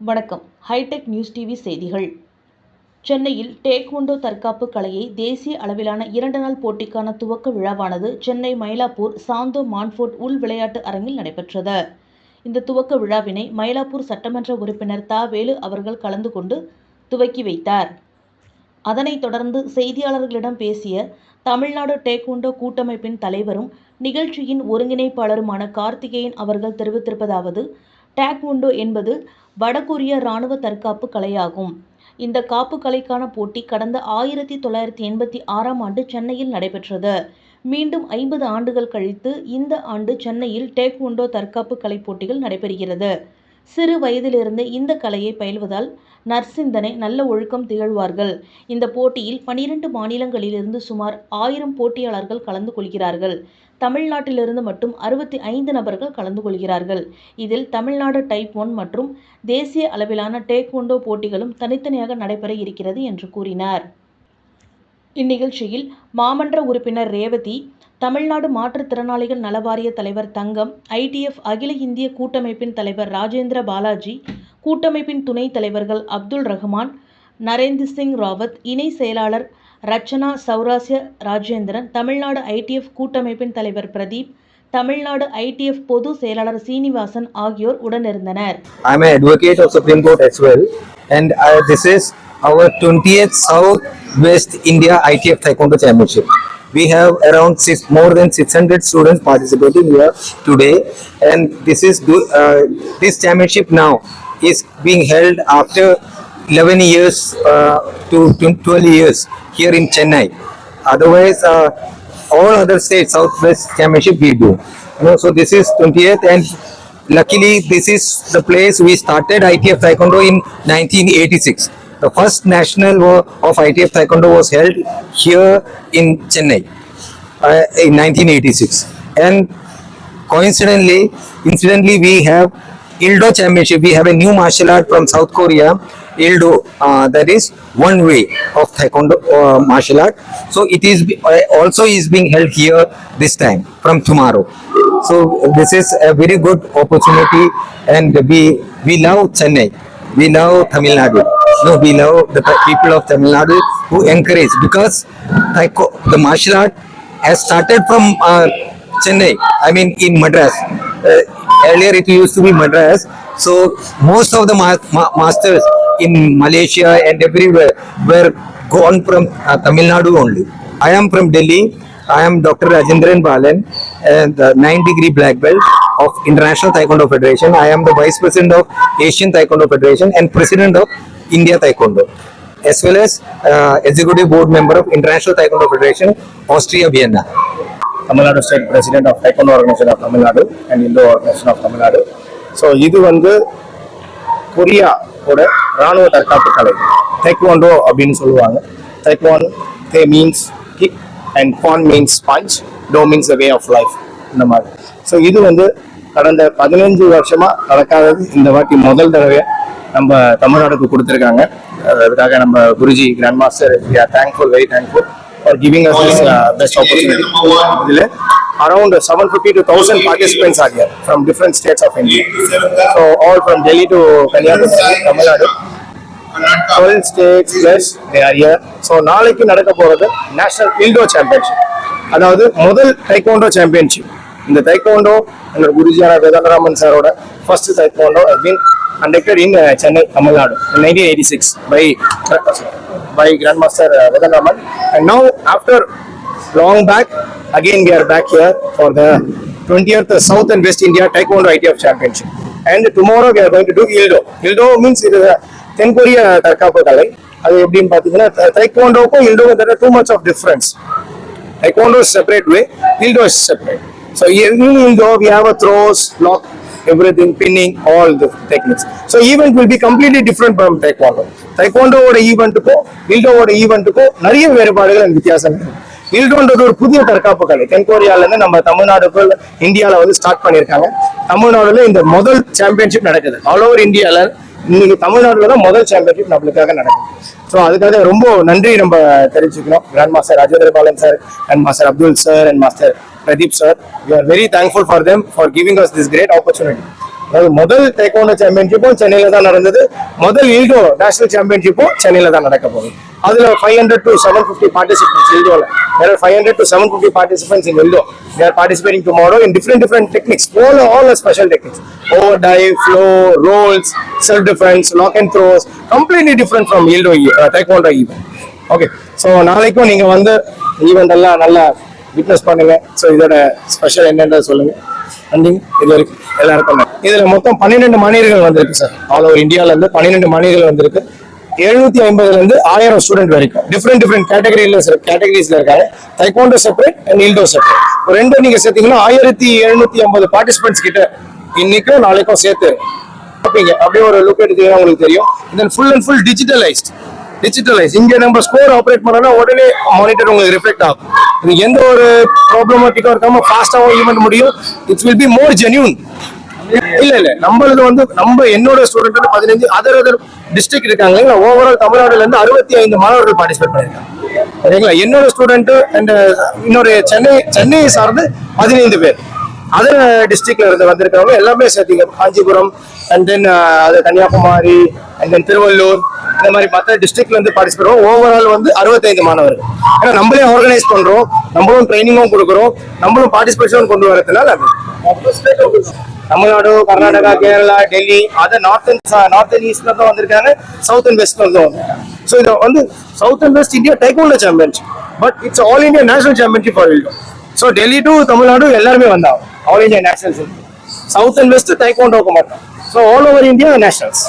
வணக்கம். Hitech news TV செய்திகள். சென்னையில் டேக்வொண்டோ தற்காப்பு கலையை தேசிய அளவிலான இரண்டு நாள் போட்டிக்கான துவக்க விழாவானது சென்னை மயிலாப்பூர் சாந்தோ மான்ஃபோர்ட் உள் விளையாட்டு அரங்கில் நடைபெற்றது. இந்த துவக்க விழாவினை மயிலாப்பூர் சட்டமன்ற உறுப்பினர் தா வேலு அவர்கள் கலந்து கொண்டு துவக்கி வைத்தார். அதனைத் தொடர்ந்து செய்தியாளர்களிடம் பேசிய தமிழ்நாடு டேக்வொண்டோ கூட்டமைப்பின் தலைவரும் நிகழ்ச்சியின் ஒருங்கிணைப்பாளருமான கார்த்திகேயன் அவர்கள் தெரிவித்திருப்பதாவது டேக்வுண்டோ என்பது வடகொரிய இராணுவ தற்காப்பு கலையாகும். இந்த காப்பு கலைக்கான போட்டி கடந்த ஆயிரத்தி தொள்ளாயிரத்தி எண்பத்தி ஆறாம் ஆண்டு சென்னையில் நடைபெற்றது. மீண்டும் ஐம்பது ஆண்டுகள் கழித்து இந்த ஆண்டு சென்னையில் டேக்வுண்டோ தற்காப்பு கலை போட்டிகள் நடைபெறுகிறது. சிறு வயதிலிருந்து இந்த கலையை பயில்வதால் நற்சிந்தனை நல்ல ஒழுக்கம் திகழ்வார்கள். இந்த போட்டியில் பனிரெண்டு மாநிலங்களிலிருந்து சுமார் ஆயிரம் போட்டியாளர்கள் கலந்து கொள்கிறார்கள். தமிழ்நாட்டிலிருந்து மட்டும் அறுபத்தி ஐந்து நபர்கள் கலந்து கொள்கிறார்கள். இதில் தமிழ்நாடு டைப் ஒன் மற்றும் தேசிய அளவிலான டேக்வொண்டோ போட்டிகளும் தனித்தனியாக நடைபெற இருக்கிறது என்று கூறினார். இந்நிகழ்ச்சியில் மாமன்ற உறுப்பினர் ரேவதி தமிழ்நாடு மாற்றுத்திறனாளிகள் நலவாரிய தலைவர் தங்கம் ஐடிஎஃப் அகில இந்திய கூட்டமைப்பின் தலைவர் ராஜேந்திர பாலாஜி கூட்டமைப்பின் துணைத் தலைவர்கள் அப்துல் ரஹ்மான் நரேந்திர சிங் ராவத் இணை செயலாளர் ரச்சனா சௌராசிய ராஜேந்திரன் தமிழ்நாடு ஐடிஎஃப் கூட்டமைப்பின் தலைவர் பிரதீப் தமிழ்நாடு ஐடிஎஃப் பொது செயலாளர் சீனிவாசன் ஆகியோர் உடனிருந்தனர். I'm as well, and uh, this is our 20th South West India ITF Taekwondo Championship. We have around six, more than 600 students participating here today, and this is uh, this championship now is being held after 11 years uh, to 12 years here in Chennai. Otherwise, uh, all other states Southwest Championship we do. You know, so this is 20th and luckily this is the place we started ITF Taekwondo in 1986. The first national of ITF Taekwondo was held here in Chennai uh, in 1986. And coincidentally, incidentally, we have Ildo Championship. We have a new martial art from South Korea, Ildo. Uh, that is one way of Taekwondo uh, martial art. So it is uh, also is being held here this time from tomorrow. So this is a very good opportunity, and we we love Chennai. We know Tamil Nadu. No, we know the people of Tamil Nadu who encourage because the martial art has started from uh, Chennai. I mean, in Madras. Uh, earlier, it used to be Madras. So most of the ma- ma- masters in Malaysia and everywhere were gone from uh, Tamil Nadu only. I am from Delhi. I am Dr. Rajendran Balan, and uh, nine degree black belt of International Taekwondo Federation. I am the vice president of Asian Taekwondo Federation and president of India Taekwondo, as well as uh, executive board member of International Taekwondo Federation, Austria Vienna. Tamil Nadu state president of taekwondo organisation of Tamil Nadu and Indo organisation of Tamil Nadu so இது வந்து கொரியாவோட ராணுவ தற்காப்பு கலை தைக்வாண்டோ அப்படின்னு சொல்லுவாங்க taekwon tae means kick and pan means punch do means the way of life இந்த மாதிரி so இது வந்து கடந்த பதினஞ்சு வருஷமா நடக்காதது இந்த வாட்டி முதல் தடவை நம்ம தமிழ்நாடுக்கு கொடுத்துருக்காங்க. அதுக்காக நம்ம Guruji grand master thankful very thankful for giving us this best opportunity இதில் around 750 to 1000 participants are here from different states of India. So all from Delhi to Kanyakumari, Tamil Nadu. 12 states plus so நாளைக்கு நடக்க போகிறது national இல்டோ championship அதாவது முதல் டைகோண்டோ championship இந்த தைக்கோண்டோ எங்களோட குருஜியான வேதாந்தராமன் சாரோட first taekwondo been conducted in Chennai Tamil Nadu nineteen eighty six by by grand master Vedantharaman and no after long back again we are back here for the twentieth south and west India taekwondo ID of championship and tomorrow we are going to do Ildo Ildo means இது தென்கொரிய தற்காப்பு கலை அது எப்படின்னு பார்த்தீங்கன்னா தைக்கோண்டோக்கும் இல்டோக்கும் too much of difference taekwondo separate way Ildo separate So So in Ildo we have a throws, block, everything, pinning, all the techniques. So event will be completely different from Taekwondo. Taekwondo ஈவெண்ட்டுக்கும் இல்டோவோட ஈவெண்ட்டுக்கும் நிறைய வேறுபாடுகள் வித்தியாசம் பில்டோன்றது ஒரு புதிய தற்காப்பு கலை தென்கொரியாவிலேருந்து நம்ம தமிழ்நாடுக்குள் இந்தியால வந்து ஸ்டார்ட் பண்ணியிருக்காங்க தமிழ்நாடுல இந்த முதல் சாம்பியன்ஷிப் நடக்குது ஆல் ஓவர் இந்தியால இன்னைக்கு தமிழ்நாடுல தான் முதல் சாம்பியன்ஷிப் நம்மளுக்காக நடக்கும் ஸோ அதுக்காக ரொம்ப நன்றி நம்ம தெரிவிச்சுக்கணும் grand master Rajendra Balan sir and master Abdul sir and master Pradeep sir we are very thankful for them for giving us this great opportunity அதாவது முதல் டேக்கோன சாம்பியன்ஷிப்பும் சென்னையில தான் நடந்தது முதல் ஈல்டோ நேஷனல் சாம்பியன்ஷிப்பும் சென்னையில தான் நடக்க போகுது அதுல five hundred to seven fifty participants ஈல்டோல there are 500 to 750 participants in Indo. They are participating tomorrow in different different techniques. All all are special techniques. Over dive, flow, rolls, self defense, lock and throws. Completely different from Indo uh, Taekwondo event. Okay so நாளைக்கும் நீங்க வந்து event எல்லாம் நல்லா witness பண்ணுங்க. So இதோட special என்னன்றது சொல்லுங்க. நன்றிங்க இது வரைக்கும் எல்லாருக்கும் இதில் மொத்தம் பன்னிரெண்டு மாநிலங்கள் வந்திருக்கு சார் ஆல் ஓவர் இந்தியாவிலேருந்து பன்னிரெண்டு மாநிலங்கள் வந்திருக்கு. எழுநூத்தி ஐம்பதுலேருந்து ஆயிரம் ஸ்டூடெண்ட் வரைக்கும். டிஃப்ரெண்ட் டிஃப்ரெண்ட் கேட்டகரியில கேட்டகரிஸ்ல இருக்காங்க. Taekwondo separate and Ildo separate ரெண்டும் நீங்க சேர்த்தீங்கன்னா ஆயிரத்தி எழுநூத்தி ஐம்பது பார்ட்டிசிபென்ட்ஸ் கிட்ட இன்னைக்கும் நாளைக்கும் சேர்த்து அப்படியே ஒரு லுக் எடுத்தீங்கன்னா உங்களுக்கு தெரியும். Then full and full digitalised digitalise இங்க நம்ம ஸ்கோர் ஆப்ரேட் பண்ணோம்னா உடனே மானிட்டர் உங்களுக்கு ரிஃப்ளெக்ட் ஆகும். எந்த ஒரு ப்ராப்ளமேட்டிக்கா இருக்காம ஃபாஸ்டாவும் ஈவெண்ட் முடியும். It's will be more genuine இல்ல இல்ல. நம்மளது வந்து நம்ம என்னோட ஸ்டூடெண்ட் வந்து பதினஞ்சு அதர் அதர் டிஸ்ட்ரிக்ட் இருக்காங்க. இல்லைங்களா? ஓவரால் தமிழ்நாடுல இருந்து அறுபத்தி ஐந்து மாணவர்கள் பார்ட்டிசிபேட் பண்ணிருக்காங்க. சரிங்களா? என்னோட ஸ்டூடெண்ட் அண்ட் இன்னொரு சென்னை சென்னையை சார்ந்து பதினைந்து பேர். அதர் டிஸ்ட்ரிக்ட்ல இருந்து வந்திருக்கிறவங்க எல்லாமே சேர்த்தீங்க காஞ்சிபுரம் அண்ட் தென் அது கன்னியாகுமரி அண்ட் தென் திருவள்ளூர் இந்த மாதிரி மற்ற டிஸ்ட்ரிக்ட்ல இருந்து பார்ட்டிசிபேட் ஓவரால் வந்து அறுபத்தைந்து மாணவர்கள். ஏன்னா நம்மளே ஆர்கனைஸ் பண்றோம். நம்மளும் ட்ரைனிங்கும் கொடுக்குறோம். நம்மளும் பார்ட்டிசிபேஷன் கொண்டு வரதுனால தமிழ்நாடு கர்நாடகா கேரளா டெல்லி அதை நார்த் அண்ட் நார்த் அண்ட் ஈஸ்ட்ல தான் வந்திருக்காங்க சவுத் அண்ட் வெஸ்ட்ல இருந்து வந்திருக்காங்க ஸோ இது வந்து south and west India taekwondo championship but it's all India national championship for so Delhi to Tamil Nadu எல்லாருமே வந்தாங்க. All India nationals south and west டைகோண்டோக்கு மட்டும் so all over India nationals